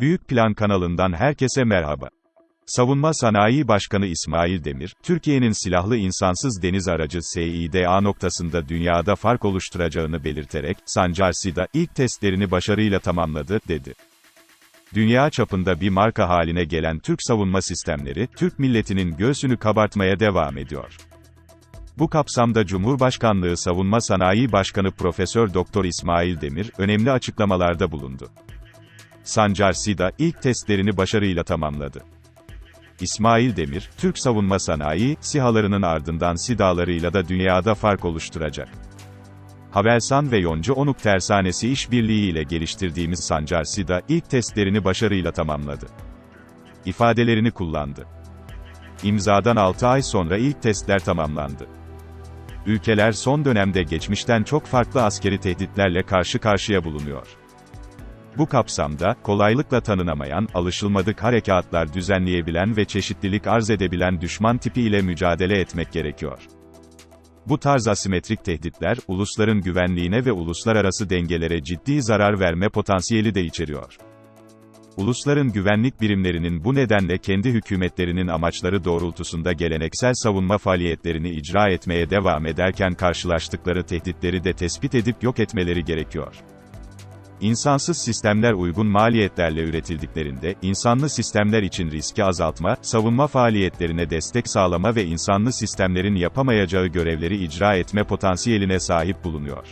Büyük Plan kanalından herkese merhaba. Savunma Sanayi Başkanı İsmail Demir, Türkiye'nin silahlı insansız deniz aracı SİDA noktasında dünyada fark oluşturacağını belirterek, Sancar SİDA, ilk testlerini başarıyla tamamladı, dedi. Dünya çapında bir marka haline gelen Türk savunma sistemleri, Türk milletinin göğsünü kabartmaya devam ediyor. Bu kapsamda Cumhurbaşkanlığı Savunma Sanayi Başkanı Profesör Doktor İsmail Demir, önemli açıklamalarda bulundu. Sancar SİDA, ilk testlerini başarıyla tamamladı. İsmail Demir, Türk savunma sanayi, SİHA'larının ardından SİDA'larıyla da dünyada fark oluşturacak. Havelsan ve Yonca Onuk Tersanesi işbirliğiyle geliştirdiğimiz Sancar SİDA, ilk testlerini başarıyla tamamladı. ifadelerini kullandı. İmzadan 6 ay sonra ilk testler tamamlandı. Ülkeler son dönemde geçmişten çok farklı askeri tehditlerle karşı karşıya bulunuyor. Bu kapsamda, kolaylıkla tanınamayan, alışılmadık harekatlar düzenleyebilen ve çeşitlilik arz edebilen düşman tipi ile mücadele etmek gerekiyor. Bu tarz asimetrik tehditler, ulusların güvenliğine ve uluslararası dengelere ciddi zarar verme potansiyeli de içeriyor. Ulusların güvenlik birimlerinin bu nedenle kendi hükümetlerinin amaçları doğrultusunda geleneksel savunma faaliyetlerini icra etmeye devam ederken karşılaştıkları tehditleri de tespit edip yok etmeleri gerekiyor. İnsansız sistemler uygun maliyetlerle üretildiklerinde, insanlı sistemler için riski azaltma, savunma faaliyetlerine destek sağlama ve insanlı sistemlerin yapamayacağı görevleri icra etme potansiyeline sahip bulunuyor.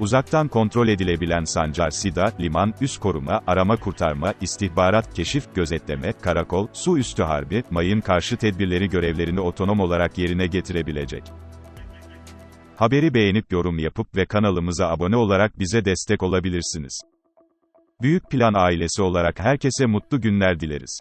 Uzaktan kontrol edilebilen Sancar SİDA, liman, üst koruma, arama kurtarma, istihbarat, keşif, gözetleme, karakol, su üstü harbi, mayın karşı tedbirleri görevlerini otonom olarak yerine getirebilecek. Haberi beğenip yorum yapıp ve kanalımıza abone olarak bize destek olabilirsiniz. Büyük Plan ailesi olarak herkese mutlu günler dileriz.